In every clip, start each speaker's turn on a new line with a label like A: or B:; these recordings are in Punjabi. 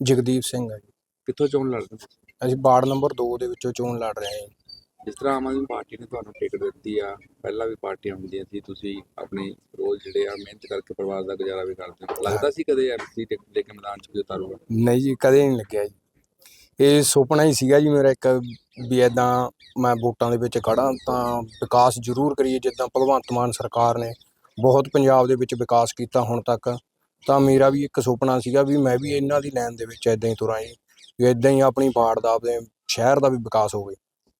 A: ਜਗਦੀਪ ਸਿੰਘ ਹੈ ਜੀ।
B: ਕਿੱਥੋਂ ਚੋਣ ਲੜਦੇ ਹੋ?
A: ਅਸੀਂ ਵਾਰਡ ਨੰਬਰ 2 ਦੇ ਵਿੱਚੋਂ ਚੋਣ ਲੜ ਰਹੇ ਹਾਂ ਜੀ।
B: ਜਿਸ ਤਰ੍ਹਾਂ ਆਮ ਆਦਮੀ ਪਾਰਟੀ ਨੇ ਤੁਹਾਨੂੰ ਟਿਕਟ ਦਿੱਤੀ ਆ ਪਹਿਲਾਂ ਵੀ ਪਾਰਟੀਆਂ ਹੁੰਦੀਆਂ ਸੀ ਤੁਸੀਂ ਆਪਣੇ ਰੋਜ਼ ਜਿਹੜੇ ਆ ਮਿਹਨਤ ਕਰਕੇ ਪਰਿਵਾਰ ਦਾ ਗੁਜ਼ਾਰਾ ਵੀ ਕਰਦੇ ਹੋ। ਲੱਗਦਾ ਸੀ ਕਦੇ ਐਮਸੀ ਟਿਕਟ ਲੈ ਕੇ ਮੈਦਾਨ 'ਚ ਵੀ ਉਤਾਰੂਗਾ
A: ਨਹੀਂ ਜੀ ਕਦੇ ਨਹੀਂ ਲੱਗਿਆ ਜੀ। ਇਹ ਸੁਪਨਾ ਹੀ ਸੀਗਾ ਜੀ ਮੇਰਾ ਇੱਕ ਵੀ ਐਦਾਂ ਮੈਂ ਵੋਟਾਂ ਦੇ ਵਿੱਚ ਖੜਾ ਤਾਂ ਵਿਕਾਸ ਜ਼ਰੂਰ ਕਰੀਏ ਜਿੱਦਾਂ ਭਗਵੰਤ ਮਾਨ ਸਰਕਾਰ ਨੇ ਬਹੁਤ ਪੰਜਾਬ ਦੇ ਵਿੱਚ ਵਿਕਾਸ ਕੀਤਾ ਹੁਣ ਤੱਕ। ਤਾਂ ਮੇਰਾ ਵੀ ਇੱਕ ਸੁਪਨਾ ਸੀਗਾ ਵੀ ਮੈਂ ਵੀ ਇਹਨਾਂ ਦੀ ਲਾਈਨ ਦੇ ਵਿੱਚ ਐਦਾਂ ਹੀ ਤੁਰਾਂ ਜੀ ਵੀ ਐਦਾਂ ਹੀ ਆਪਣੀ ਵਾਰਡ ਦਾ ਆਪਣੇ ਸ਼ਹਿਰ ਦਾ ਵੀ ਵਿਕਾਸ ਹੋਵੇ।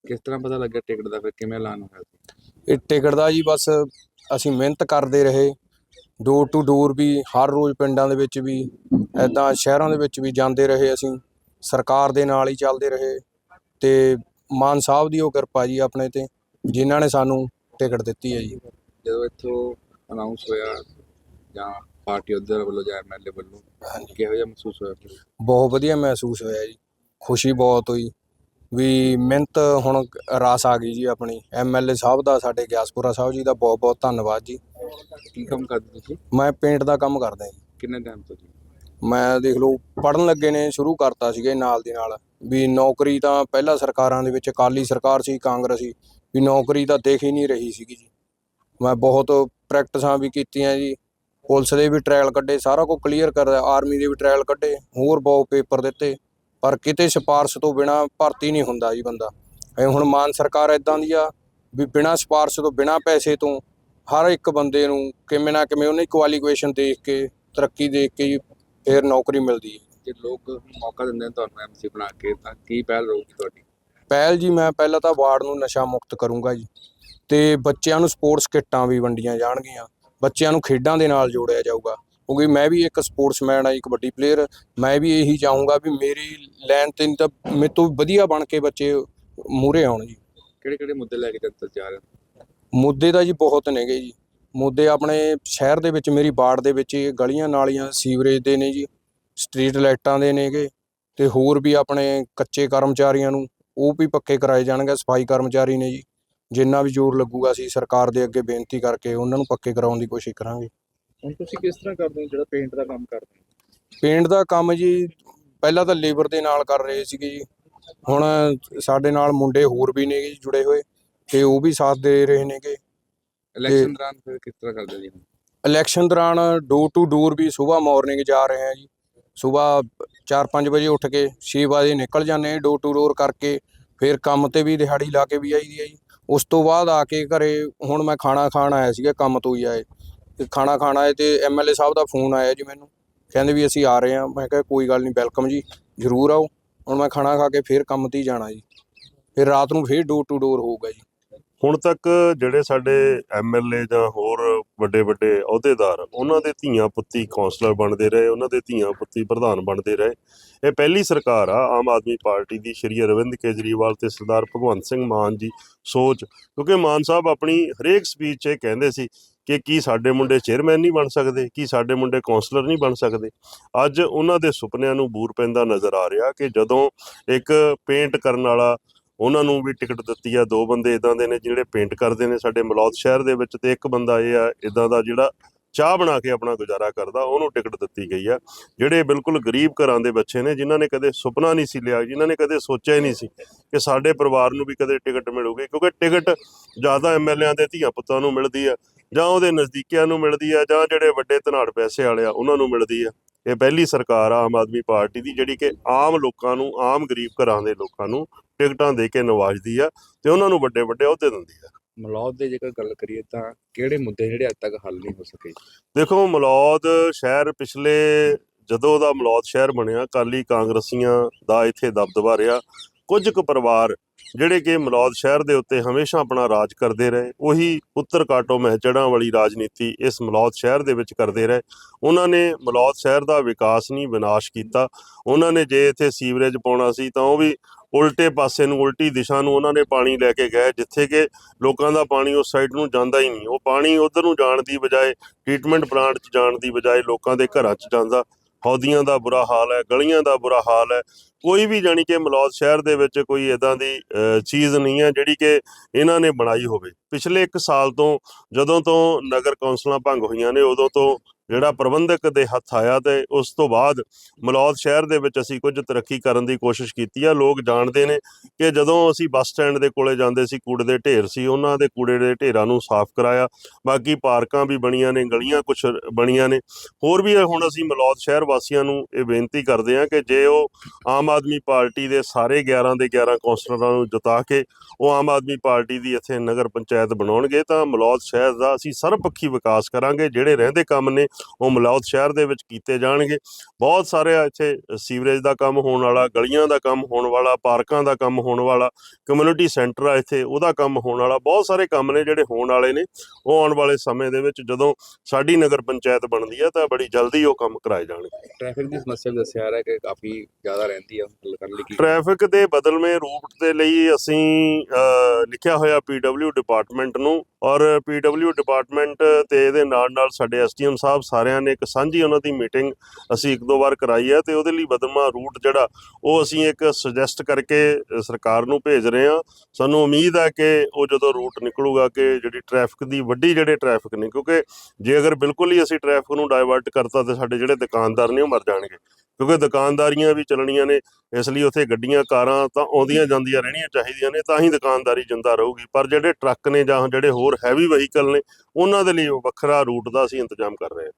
B: ਕਿਸ ਤਰ੍ਹਾਂ ਪਤਾ ਲੱਗਿਆ ਟਿਕਟ ਦਾ ਫਿਰ ਕਿਵੇਂ ਐਲਾਨ ਹੋਇਆ ਸੀ?
A: ਇਹ ਟਿਕਟ ਦਾ ਜੀ ਬਸ ਅਸੀਂ ਮਿਹਨਤ ਕਰਦੇ ਰਹੇ ਡੋਰ ਟੂ ਡੋਰ ਵੀ ਹਰ ਰੋਜ਼ ਪਿੰਡਾਂ ਦੇ ਵਿੱਚ ਵੀ ਐਦਾਂ ਸ਼ਹਿਰਾਂ ਦੇ ਵਿੱਚ ਵੀ ਜਾਂਦੇ ਰਹੇ ਅਸੀਂ ਸਰਕਾਰ ਦੇ ਨਾਲ ਹੀ ਚੱਲਦੇ ਰਹੇ ਤੇ ਮਾਨ ਸਾਹਿਬ ਦੀ ਉਹ ਕਿਰਪਾ ਜੀ ਆਪਣੇ ਤੇ ਜਿਨ੍ਹਾਂ ਨੇ ਸਾਨੂੰ ਟਿਕਟ ਦਿੱਤੀ ਹੈ ਜੀ।
B: ਜਦੋਂ ਇੱਥੋਂ ਅਨਾਉਂਸ ਹੋਇਆ ਜਾਂ ਪਾਰਟੀ ਉਧਰ ਵੱਲੋਂ ਜਾਂ ਐਮਐਲਏ ਵੱਲੋਂ ਕਿਹੋ ਜਿਹਾ ਮਹਿਸੂਸ ਹੋਇਆ?
A: ਬਹੁਤ ਵਧੀਆ ਮਹਿਸੂਸ ਹੋਇਆ ਜੀ। ਖੁਸ਼ੀ ਬਹੁਤ ਹੋਈ। ਵੀ ਮਿਹਨਤ ਹੁਣ ਰਾਸ ਆ ਗਈ ਜੀ ਆਪਣੀ। ਐਮਐਲਏ ਸਾਹਿਬ ਦਾ ਸਾਡੇ ਗਿਆਸਪੁਰਾ ਸਾਹਿਬ ਜੀ ਦਾ ਬਹੁਤ ਬਹੁਤ ਧੰਨਵਾਦ ਜੀ।
B: ਕੀ ਕੰਮ ਕਰਦੇ ਤੁਸੀਂ?
A: ਮੈਂ ਪੇਂਟ ਦਾ ਕੰਮ ਕਰਦਾ ਜੀ।
B: ਕਿੰਨੇ ਟਾਈਮ ਤੋਂ ਜੀ?
A: ਮੈਂ ਦੇਖ ਲਓ ਪੜਨ ਲੱਗੇ ਨੇ ਸ਼ੁਰੂ ਕਰਤਾ ਸੀਗੇ ਨਾਲ ਦੀ ਨਾਲ। ਵੀ ਨੌਕਰੀ ਤਾਂ ਪਹਿਲਾਂ ਸਰਕਾਰਾਂ ਦੇ ਵਿੱਚ ਅਕਾਲੀ ਸਰਕਾਰ ਸੀ ਕਾਂਗਰਸੀ ਵੀ ਨੌਕਰੀ ਤਾਂ ਦੇਖ ਹੀ ਨਹੀਂ ਰਹੀ ਸੀਗੀ ਜੀ। ਮੈਂ ਬਹੁਤ ਪ੍ਰੈਕਟਿਸਾਂ ਵੀ ਕੀਤੀਆਂ ਜੀ। ਪੁਲਿਸ ਦੇ ਵੀ ਟ੍ਰਾਇਲ ਕੱਢੇ ਸਾਰਾ ਕੁਝ ਕਲੀਅਰ ਕਰ ਆਰਮੀ ਦੇ ਵੀ ਟ੍ਰਾਇਲ ਕੱਢੇ ਹੋਰ ਬਹੁਤ ਪੇਪਰ ਦਿੱਤੇ ਪਰ ਕਿਤੇ ਸਿਫਾਰਸ਼ ਤੋਂ ਬਿਨਾ ਭਰਤੀ ਨਹੀਂ ਹੁੰਦਾ ਜੀ ਬੰਦਾ। ਇਹ ਹੁਣ ਮਾਨ ਸਰਕਾਰ ਇਦਾਂ ਦੀ ਆ ਵੀ ਬਿਨਾ ਸਿਫਾਰਸ਼ ਤੋਂ ਬਿਨਾ ਪੈਸੇ ਤੋਂ ਹਰ ਇੱਕ ਬੰਦੇ ਨੂੰ ਕਿਵੇਂ ਨਾ ਕਿਵੇਂ ਉਹਨੇ ਕੁਆਲੀਫਿਕੇਸ਼ਨ ਦੇਖ ਕੇ ਤਰੱਕੀ ਦੇਖ ਕੇ ਫਿਰ ਨੌਕਰੀ ਮਿਲਦੀ ਹੈ।
B: ਜੇ ਲੋਕ ਮੌਕਾ ਦਿੰਦੇ ਨੇ ਤੁਹਾਨੂੰ ਐਮਸੀ ਬਣਾ ਕੇ ਤਾਂ ਕੀ ਪਹਿਲ ਰਹੂਗੀ ਤੁਹਾਡੀ?
A: ਪਹਿਲ ਜੀ ਮੈਂ ਪਹਿਲਾਂ ਤਾਂ ਵਾਰਡ ਨੂੰ ਨਸ਼ਾ ਮੁਕਤ ਕਰੂੰਗਾ ਜੀ ਤੇ ਬੱਚਿਆਂ ਨੂੰ ਸਪੋਰਟਸ ਕਿੱਟਾਂ ਵੀ ਵੰਡੀਆਂ ਜਾਣਗੀਆਂ। ਬੱਚਿਆਂ ਨੂੰ ਖੇਡਾਂ ਦੇ ਨਾਲ ਜੋੜਿਆ ਜਾਊਗਾ। ਕਿਉਂਕਿ ਮੈਂ ਵੀ ਇੱਕ ਸਪੋਰਟਸਮੈਨ ਆ ਇੱਕ ਵੱਡੀ ਪਲੇਅਰ ਮੈਂ ਵੀ ਇਹੀ ਚਾਹੂੰਗਾ ਵੀ ਮੇਰੀ ਲਾਈਨ ਤੇ ਤਾਂ ਮੇਰੇ ਤੋਂ ਵਧੀਆ ਬਣ ਕੇ ਬੱਚੇ ਮੂਰੇ ਆਉਣ ਜੀ।
B: ਕਿਹੜੇ ਕਿਹੜੇ ਮੁੱਦੇ ਲੈ ਕੇ ਜਨਤਾ ਚ ਜਾ ਰਹੇ?
A: ਮੁੱਦੇ ਤਾਂ ਜੀ ਬਹੁਤ ਨੇਗੇ ਜੀ। ਮੁੱਦੇ ਆਪਣੇ ਸ਼ਹਿਰ ਦੇ ਵਿੱਚ ਮੇਰੀ ਵਾਰਡ ਦੇ ਵਿੱਚ ਗਲੀਆਂ ਨਾਲੀਆਂ ਸੀਵਰੇਜ ਦੇ ਨੇ ਜੀ ਸਟਰੀਟ ਲਾਈਟਾਂ ਦੇ ਨੇਗੇ ਤੇ ਹੋਰ ਵੀ ਆਪਣੇ ਕੱਚੇ ਕਰਮਚਾਰੀਆਂ ਨੂੰ ਉਹ ਵੀ ਪੱਕੇ ਕਰਾਏ ਜਾਣਗੇ ਸਫ਼ਾਈ ਕਰਮਚਾਰੀ ਨੇ ਜੀ। ਜਿੰਨਾ ਵੀ ਜ਼ੋਰ ਲੱਗੂਗਾ ਅਸੀਂ ਸਰਕਾਰ ਦੇ ਅੱਗੇ ਬੇਨਤੀ ਕਰਕੇ ਉਹਨਾਂ ਨੂੰ ਪੱਕੇ ਕਰਾਉਣ ਦੀ ਕੋਸ਼ਿਸ਼ ਕਰਾਂਗੇ।
B: ਹੁਣ ਤੁਸੀਂ ਕਿਸ ਤਰ੍ਹਾਂ ਕਰਦੇ ਹੋ ਜਿਹੜਾ ਪੇਂਟ ਦਾ ਕੰਮ ਕਰਦੇ ਹੋ?
A: ਪੇਂਟ ਦਾ ਕੰਮ ਜੀ ਪਹਿਲਾਂ ਤਾਂ ਲੇਬਰ ਦੇ ਨਾਲ ਕਰ ਰਹੇ ਸੀਗੇ ਜੀ। ਹੁਣ ਸਾਡੇ ਨਾਲ ਮੁੰਡੇ ਹੋਰ ਵੀ ਨੇਗੇ ਜੀ ਜੁੜੇ ਹੋਏ ਤੇ ਉਹ ਵੀ ਸਾਥ ਦੇ ਰਹੇ ਨੇਗੇ।
B: ਇਲੈਕਸ਼ਨ ਦੌਰਾਨ ਫਿਰ ਕਿਸ ਤਰ੍ਹਾਂ ਕਰਦੇ ਜੀ
A: ਇਲੈਕਸ਼ਨ ਦੌਰਾਨ ਡੋਰ ਟੂ ਡੋਰ ਵੀ ਸਵੇਰ ਮਾਰਨਿੰਗ ਜਾ ਰਹੇ ਹਾਂ ਜੀ। ਸਵੇਰ 4-5 ਵਜੇ ਉੱਠ ਕੇ 6 ਵਜੇ ਨਿਕਲ ਜਾਂਦੇ ਡੋਰ ਟੂ ਡੋਰ ਕਰਕੇ ਫਿਰ ਕੰਮ ਤੇ ਵੀ ਦਿਹਾੜੀ ਲਾ ਕੇ ਵੀ ਆਈਦੀ ਹੈ ਜੀ। ਉਸ ਤੋਂ ਬਾਅਦ ਆ ਕੇ ਘਰੇ ਹੁਣ ਮੈਂ ਖਾਣਾ ਖਾਣ ਆਇਆ ਸੀਗਾ, ਕੰਮ ਤੋਂ ਹੀ ਆਏ। ਤੇ ਖਾਣਾ ਖਾਣ ਆਏ ਤੇ ਐਮਐਲਏ ਸਾਹਿਬ ਦਾ ਫੋਨ ਆਇਆ ਜੀ ਮੈਨੂੰ। ਕਹਿੰਦੇ ਵੀ ਅਸੀਂ ਆ ਰਹੇ ਹਾਂ। ਮੈਂ ਕਿਹਾ ਕੋਈ ਗੱਲ ਨਹੀਂ, ਵੈਲਕਮ ਜੀ, ਜ਼ਰੂਰ ਆਓ। ਹੁਣ ਮੈਂ ਖਾਣਾ ਖਾ ਕੇ ਫਿਰ ਕੰਮ ਤੇ ਹੀ ਜਾਣਾ ਜੀ। ਫਿਰ ਰਾਤ ਨੂੰ ਫਿਰ ਡੋਰ ਟੂ ਡੋਰ ਹੋਊਗਾ ਜੀ।
C: ਹੁਣ ਤੱਕ ਜਿਹੜੇ ਸਾਡੇ ਐਮਐਲਏ ਜਾਂ ਹੋਰ ਵੱਡੇ ਵੱਡੇ ਅਹੁਦੇਦਾਰ, ਉਹਨਾਂ ਦੇ ਧੀਆਂ ਪੁੱਤੀ ਕਾਉਂਸਲਰ ਬਣਦੇ ਰਹੇ, ਉਹਨਾਂ ਦੇ ਧੀਆਂ ਪੁੱਤੀ ਪ੍ਰਧਾਨ ਬਣਦੇ ਰਹੇ। ਇਹ ਪਹਿਲੀ ਸਰਕਾਰ ਆ, ਆਮ ਆਦਮੀ ਪਾਰਟੀ ਦੀ, ਸ਼੍ਰੀ ਅਰਵਿੰਦ ਕੇਜਰੀਵਾਲ ਤੇ ਸਰਦਾਰ ਭਗਵੰਤ ਸਿੰਘ ਮਾਨ ਜੀ ਸੋਚ। ਕਿਉਂਕਿ ਮਾਨ ਸਾਹਿਬ ਆਪਣੀ ਹਰੇਕ ਸਪੀਚ 'ਚ ਇਹ ਕਹਿੰਦੇ ਸੀ ਕਿ ਕੀ ਸਾਡੇ ਮੁੰਡੇ ਚੇਅਰਮੈਨ ਨਹੀਂ ਬਣ ਸਕਦੇ, ਕੀ ਸਾਡੇ ਮੁੰਡੇ ਕਾਉਂਸਲਰ ਨਹੀਂ ਬਣ ਸਕਦੇ। ਅੱਜ ਉਹਨਾਂ ਦੇ ਸੁਪਨਿਆਂ ਨੂੰ ਬੂਰ ਪੈਂਦਾ ਨਜ਼ਰ ਆ ਰਿਹਾ ਕਿ ਜਦੋਂ ਇੱਕ ਪੇਂਟ ਕਰਨ ਵਾਲਾ ਉਹਨਾਂ ਨੂੰ ਵੀ ਟਿਕਟ ਦਿੱਤੀ ਆ। ਦੋ ਬੰਦੇ ਇਦਾਂ ਦੇ ਨੇ ਜਿਹੜੇ ਪੇਂਟ ਕਰਦੇ ਨੇ ਸਾਡੇ ਮਲੌਦ ਸ਼ਹਿਰ ਦੇ ਵਿੱਚ ਤੇ ਇੱਕ ਬੰਦਾ ਇਹ ਆ ਇਦਾਂ ਦਾ ਜਿਹੜਾ ਚਾਹ ਬਣਾ ਕੇ ਆਪਣਾ ਗੁਜ਼ਾਰਾ ਕਰਦਾ, ਉਹਨੂੰ ਟਿਕਟ ਦਿੱਤੀ ਗਈ ਆ। ਜਿਹੜੇ ਬਿਲਕੁਲ ਗਰੀਬ ਘਰਾਂ ਦੇ ਬੱਚੇ ਨੇ, ਜਿਨ੍ਹਾਂ ਨੇ ਕਦੇ ਸੁਪਨਾ ਨਹੀਂ ਸੀ ਲਿਆ, ਜਿਨ੍ਹਾਂ ਨੇ ਕਦੇ ਸੋਚਿਆ ਹੀ ਨਹੀਂ ਸੀ ਕਿ ਸਾਡੇ ਪਰਿਵਾਰ ਨੂੰ ਵੀ ਕਦੇ ਟਿਕਟ ਮਿਲੂਗੀ, ਕਿਉਂਕਿ ਟਿਕਟ ਜ਼ਿਆਦਾ ਐਮਐਲਏਆਂ ਦੇ ਧੀਆਂ ਪੁੱਤਾਂ ਨੂੰ ਮਿਲਦੀ ਆ, ਜਾਂ ਉਹਦੇ ਨਜ਼ਦੀਕੀਆਂ ਨੂੰ ਮਿਲਦੀ ਆ, ਜਾਂ ਜਿਹੜੇ ਵੱਡੇ ਧਨਾੜ ਪੈਸੇ ਵਾਲੇ ਆ, ਉਹਨਾਂ ਨੂੰ ਮਿਲਦੀ ਆ। ਇਹ ਪਹਿਲੀ ਸਰਕਾਰ ਆ, ਆਮ ਆਦਮੀ ਪਾਰਟੀ ਦੀ, ਜਿਹੜੀ ਕਿ ਆਮ ਲੋਕਾਂ ਨੂੰ, ਆਮ ਗਰੀਬ ਘਰਾਂ ਦੇ ਲੋਕਾਂ ਨੂੰ ਟਿਕਟਾਂ ਦੇ ਕੇ ਨਵਾਜਦੀ ਆ ਤੇ ਉਹਨਾਂ ਨੂੰ ਵੱਡੇ ਵੱਡੇ ਅਹੁਦੇ ਦਿੰਦੀ ਆ।
B: ਮਲੌਦ ਦੇ ਜੇਕਰ ਗੱਲ ਕਰੀਏ ਤਾਂ ਕਿਹੜੇ ਮੁੱਦੇ ਜਿਹੜੇ ਅੱਜ ਤੱਕ ਹੱਲ ਨਹੀਂ ਹੋ ਸਕੇ?
C: ਦੇਖੋ ਮਲੌਦ ਸ਼ਹਿਰ ਪਿਛਲੇ ਜਦੋਂ ਦਾ ਮਲੌਦ ਸ਼ਹਿਰ ਬਣਿਆ ਕਾਲੀ ਕਾਂਗਰਸੀਆਂ ਦਾ ਇੱਥੇ ਦਬਦਬਾ ਰਿਹਾ। ਕੁਝ ਕੁ ਪਰਿਵਾਰ ਜਿਹੜੇ ਕਿ ਮਲੌਦ ਸ਼ਹਿਰ ਦੇ ਉੱਤੇ ਹਮੇਸ਼ਾ ਆਪਣਾ ਰਾਜ ਕਰਦੇ ਰਹੇ, ਉਹੀ ਉੱਤਰ ਕਾਟੋ ਮਹਿਚੜਾਂ ਵਾਲੀ ਰਾਜਨੀਤੀ ਇਸ ਮਲੌਦ ਸ਼ਹਿਰ ਦੇ ਵਿੱਚ ਕਰਦੇ ਰਹੇ। ਉਹਨਾਂ ਨੇ ਮਲੌਦ ਸ਼ਹਿਰ ਦਾ ਵਿਕਾਸ ਨਹੀਂ, ਵਿਨਾਸ਼ ਕੀਤਾ। ਉਹਨਾਂ ਨੇ ਜੇ ਇੱਥੇ ਸੀਵਰੇਜ ਪਾਉਣਾ ਸੀ ਤਾਂ ਉਹ ਵੀ ਉਲਟੇ ਪਾਸੇ ਨੂੰ, ਉਲਟੀ ਦਿਸ਼ਾ ਨੂੰ ਉਹਨਾਂ ਨੇ ਪਾਣੀ ਲੈ ਕੇ ਗਏ, ਜਿੱਥੇ ਕਿ ਲੋਕਾਂ ਦਾ ਪਾਣੀ ਉਸ ਸਾਈਡ ਨੂੰ ਜਾਂਦਾ ਹੀ ਨਹੀਂ। ਉਹ ਪਾਣੀ ਉਧਰ ਨੂੰ ਜਾਣ ਦੀ ਬਜਾਏ ਟ੍ਰੀਟਮੈਂਟ ਪਲਾਂਟ 'ਚ ਜਾਣ ਦੀ ਬਜਾਏ ਲੋਕਾਂ ਦੇ ਘਰਾਂ 'ਚ ਜਾਂਦਾ। ਹੌਦੀਆਂ ਦਾ ਬੁਰਾ ਹਾਲ ਹੈ ਗਲੀਆਂ ਦਾ ਬੁਰਾ ਹਾਲ ਹੈ। ਕੋਈ ਵੀ ਜਾਣੀ ਕਿ ਮਲੌਦ ਸ਼ਹਿਰ ਦੇ ਵਿੱਚ ਕੋਈ ਇਦਾਂ ਦੀ ਅ, ਚੀਜ਼ ਨਹੀਂ ਹੈ ਜਿਹੜੀ ਕਿ ਇਹਨਾਂ ਨੇ ਬਣਾਈ ਹੋਵੇ। ਪਿਛਲੇ 1 ਸਾਲ ਤੋਂ ਜਦੋਂ ਤੋਂ ਨਗਰ ਕੌਂਸਲਾਂ ਭੰਗ ਹੋਈਆਂ ਨੇ ਉਦੋਂ ਤੋਂ ਜਿਹੜਾ ਪ੍ਰਬੰਧਕ ਦੇ ਹੱਥ ਆਇਆ ਤੇ ਉਸ ਤੋਂ ਬਾਅਦ ਮਲੌਦ ਸ਼ਹਿਰ ਦੇ ਵਿੱਚ ਅਸੀਂ ਕੁਝ ਤਰੱਕੀ ਕਰਨ ਦੀ ਕੋਸ਼ਿਸ਼ ਕੀਤੀ ਆ। ਲੋਕ ਜਾਣਦੇ ਨੇ ਕਿ ਜਦੋਂ ਅਸੀਂ ਬੱਸ ਸਟੈਂਡ ਦੇ ਕੋਲੇ ਜਾਂਦੇ ਸੀ, ਕੂੜੇ ਦੇ ਢੇਰ ਸੀ, ਉਹਨਾਂ ਦੇ ਕੂੜੇ ਦੇ ਢੇਰਾਂ ਨੂੰ ਸਾਫ਼ ਕਰਾਇਆ। ਬਾਕੀ ਪਾਰਕਾਂ ਵੀ ਬਣੀਆਂ ਨੇ, ਗਲੀਆਂ ਕੁਝ ਬਣੀਆਂ ਨੇ। ਹੋਰ ਵੀ ਹੁਣ ਅਸੀਂ ਮਲੌਦ ਸ਼ਹਿਰ ਵਾਸੀਆਂ ਨੂੰ ਇਹ ਬੇਨਤੀ ਕਰਦੇ ਹਾਂ ਕਿ ਜੇ ਉਹ ਆਮ ਆਦਮੀ ਪਾਰਟੀ ਦੇ ਸਾਰੇ 11 ਦੇ 11 ਕੌਂਸਲਰਾਂ ਨੂੰ ਜਿਤਾ ਕੇ ਉਹ ਆਮ ਆਦਮੀ ਪਾਰਟੀ ਦੀ ਇੱਥੇ ਨਗਰ ਪੰਚਾਇਤ ਬਣਾਉਣਗੇ, ਤਾਂ ਮਲੌਦ ਸ਼ਹਿਰ ਦਾ ਅਸੀਂ ਸਰਬਪੱਖੀ ਵਿਕਾਸ ਕਰਾਂਗੇ। ਜਿਹੜੇ ਰਹਿੰਦੇ ਕੰਮ ਨੇ ਉਹ ਮਲੌਦ ਸ਼ਹਿਰ ਦੇ ਵਿੱਚ ਕੀਤੇ ਜਾਣਗੇ। ਬਹੁਤ ਸਾਰੇ ਇੱਥੇ ਸੀਵਰੇਜ ਦਾ ਕੰਮ ਹੋਣ ਵਾਲਾ ਗਲੀਆਂ ਦਾ ਕੰਮ ਹੋਣ ਵਾਲਾ ਪਾਰਕਾਂ ਦਾ ਕੰਮ ਹੋਣ ਵਾਲਾ ਕਮਿਊਨਿਟੀ ਸੈਂਟਰ ਆ ਇੱਥੇ ਉਹਦਾ ਕੰਮ ਹੋਣ ਵਾਲਾ ਬਹੁਤ ਸਾਰੇ ਕੰਮ ਨੇ ਜਿਹੜੇ ਹੋਣ ਵਾਲੇ ਨੇ। ਉਹ ਆਉਣ ਵਾਲੇ ਸਮੇਂ ਦੇ ਵਿੱਚ ਜਦੋਂ ਸਾਡੀ ਨਗਰ ਪੰਚਾਇਤ ਬਣਦੀ ਹੈ ਤਾਂ ਬੜੀ ਜਲਦੀ ਉਹ ਕੰਮ ਕਰਾਏ ਜਾਣਗੇ।
B: ਟ੍ਰੈਫਿਕ ਦੀ ਸਮੱਸਿਆ ਦੱਸਿਆ ਜਾ ਰਿਹਾ ਕਿ ਕਾਫੀ ਜ਼ਿਆਦਾ ਰਹਿੰਦੀ ਆ ਹੱਲ ਕਰਨ ਲਈ
C: ਟ੍ਰੈਫਿਕ ਦੇ ਬਦਲਵੇਂ ਰੂਟ ਦੇ ਲਈ ਅਸੀਂ ਲਿਖਿਆ ਹੋਇਆ ਪੀਡਬਲਿਊ ਡਿਪਾਰਟਮੈਂਟ ਨੂੰ ਔਰ ਪੀਡਬਲਿਊ ਡਿਪਾਰਟਮੈਂਟ ਤੇ ਇਹਦੇ ਨਾਲ ਨਾਲ ਸਾਡੇ ਐਸਡੀਐਮ ਸਾਹਿਬ ਸਾਰਿਆਂ ਨੇ ਇੱਕ ਸਾਂਝੀ ਉਹਨਾਂ ਦੀ ਮੀਟਿੰਗ ਅਸੀਂ ਇੱਕ ਦੋ ਵਾਰ ਕਰਾਈ ਹੈ ਤੇ ਉਹਦੇ ਲਈ ਬਦਲਵਾਂ ਰੂਟ ਜਿਹੜਾ ਉਹ ਅਸੀਂ ਇੱਕ ਸੁਜੈਸਟ ਕਰਕੇ ਸਰਕਾਰ ਨੂੰ ਭੇਜ ਰਹੇ ਹਾਂ। ਸਾਨੂੰ ਉਮੀਦ ਹੈ ਕਿ ਉਹ ਜਦੋਂ ਰੂਟ ਨਿਕਲੂਗਾ ਕਿ ਜਿਹੜੀ ਟ੍ਰੈਫਿਕ ਦੀ ਵੱਡੀ ਜਿਹੜੇ ਟ੍ਰੈਫਿਕ ਨੇ, ਕਿਉਂਕਿ ਜੇ ਅਗਰ ਬਿਲਕੁਲ ਹੀ ਅਸੀਂ ਟ੍ਰੈਫਿਕ ਨੂੰ ਡਾਇਵਰਟ ਕਰਤਾ ਤੇ ਸਾਡੇ ਜਿਹੜੇ ਦੁਕਾਨਦਾਰ ਨੇ ਉਹ ਮਰ ਜਾਣਗੇ। ਕਿਉਂਕਿ ਦੁਕਾਨਦਾਰੀਆਂ ਵੀ ਚੱਲਣੀਆਂ ਨੇ, ਇਸ ਲਈ ਉੱਥੇ ਗੱਡੀਆਂ, ਕਾਰਾਂ ਤਾਂ ਆਉਂਦੀਆਂ ਜਾਂਦੀਆਂ ਰਹਿਣੀਆਂ ਚਾਹੀਦੀਆਂ ਨੇ, ਤਾਂ ਹੀ ਦੁਕਾਨਦਾਰੀ ਜਿੰਦਾ ਰਹੂਗੀ। ਪਰ ਜਿਹੜੇ ਟਰੱਕ ਨੇ ਜਾਂ ਜਿਹੜੇ ਹੋਰ ਹੈਵੀ ਵਹੀਕਲ ਨੇ, ਉਹਨਾਂ ਦੇ ਲਈ ਵੱਖਰਾ ਰੂਟ ਦਾ ਅਸੀਂ ਇੰਤਜ਼ਾਮ ਕਰ ਰਹੇ ਹਾਂ।